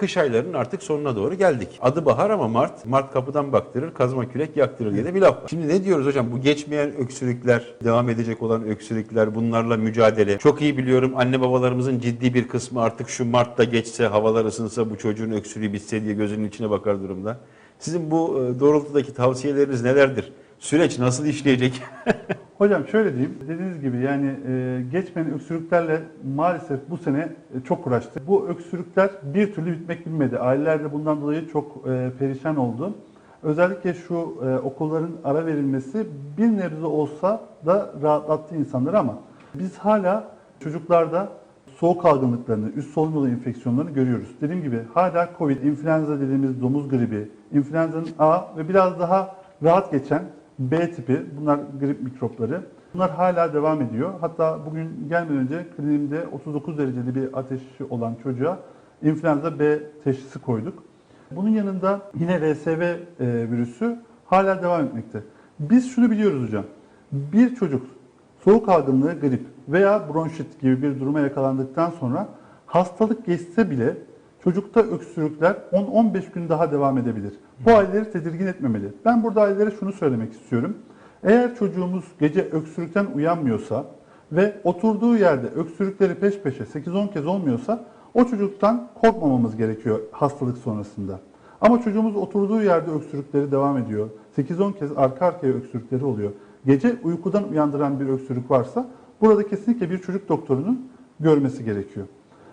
Kış aylarının artık sonuna doğru geldik. Adı bahar ama Mart, Mart kapıdan baktırır, kazma kürek yaktırır diye de bir laf var. Şimdi ne diyoruz hocam? Bu geçmeyen öksürükler, devam edecek olan öksürükler, bunlarla mücadele. Çok iyi biliyorum anne babalarımızın ciddi bir kısmı artık şu Mart'ta geçse, havalar ısınsa bu çocuğun öksürüğü bitse diye gözünün içine bakar durumda. Sizin bu e, doğrultudaki tavsiyeleriniz nelerdir? Süreç nasıl işleyecek? Hocam şöyle diyeyim, dediğiniz gibi yani e, geçmeyen öksürüklerle maalesef bu sene e, çok uğraştık. Bu öksürükler bir türlü bitmek bilmedi. Aileler de bundan dolayı çok e, perişan oldu. Özellikle şu e, okulların ara verilmesi bir nebze olsa da rahatlattı insanları ama biz hala çocuklarda soğuk algınlıklarını, üst solunum yolu enfeksiyonlarını görüyoruz. Dediğim gibi hala COVID, influenza dediğimiz domuz gribi, influenza'nın A ve biraz daha rahat geçen B tipi, bunlar grip mikropları. Bunlar hala devam ediyor. Hatta bugün gelmeden önce kliniğimde 39 dereceli bir ateşi olan çocuğa influenza B teşhisi koyduk. Bunun yanında yine RSV e, virüsü hala devam etmekte. Biz şunu biliyoruz hocam. Bir çocuk soğuk algınlığı, grip veya bronşit gibi bir duruma yakalandıktan sonra hastalık geçse bile çocukta öksürükler 10-15 gün daha devam edebilir. Bu aileleri tedirgin etmemeli. Ben burada ailelere şunu söylemek istiyorum. Eğer çocuğumuz gece öksürükten uyanmıyorsa ve oturduğu yerde öksürükleri peş peşe 8-10 kez olmuyorsa o çocuktan korkmamamız gerekiyor hastalık sonrasında. Ama çocuğumuz oturduğu yerde öksürükleri devam ediyor. 8-10 kez arka arkaya öksürükleri oluyor. Gece uykudan uyandıran bir öksürük varsa burada kesinlikle bir çocuk doktorunun görmesi gerekiyor.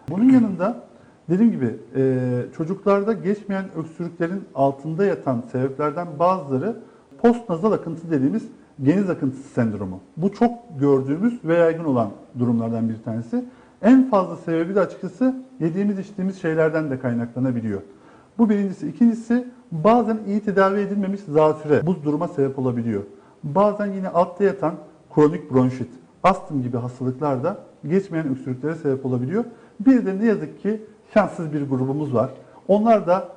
Bunun yanında dediğim gibi e, çocuklarda geçmeyen öksürüklerin altında yatan sebeplerden bazıları postnazal akıntı dediğimiz geniz akıntısı sendromu. Bu çok gördüğümüz ve yaygın olan durumlardan bir tanesi. En fazla sebebi de açıkçası yediğimiz içtiğimiz şeylerden de kaynaklanabiliyor. Bu birincisi. İkincisi bazen iyi tedavi edilmemiş zatüre bu duruma sebep olabiliyor. Bazen yine altta yatan kronik bronşit, astım gibi hastalıklar da geçmeyen öksürüklere sebep olabiliyor. Bir de ne yazık ki şanssız bir grubumuz var. Onlar da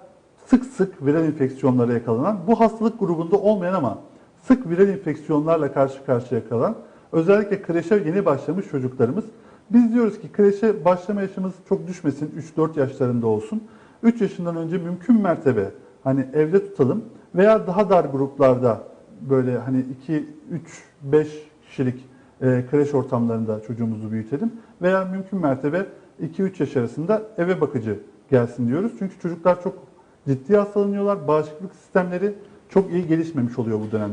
sık sık viral enfeksiyonlara yakalanan, bu hastalık grubunda olmayan ama sık viral enfeksiyonlarla karşı karşıya kalan, özellikle kreşe yeni başlamış çocuklarımız. Biz diyoruz ki kreşe başlama yaşımız çok düşmesin, 3-4 yaşlarında olsun. 3 yaşından önce mümkün mertebe hani evde tutalım veya daha dar gruplarda böyle hani 2, 3, 5 kişilik e, kreş ortamlarında çocuğumuzu büyütelim. Veya mümkün mertebe 2-3 yaş arasında eve bakıcı gelsin diyoruz. Çünkü çocuklar çok ciddi hastalanıyorlar. Bağışıklık sistemleri çok iyi gelişmemiş oluyor bu dönemde.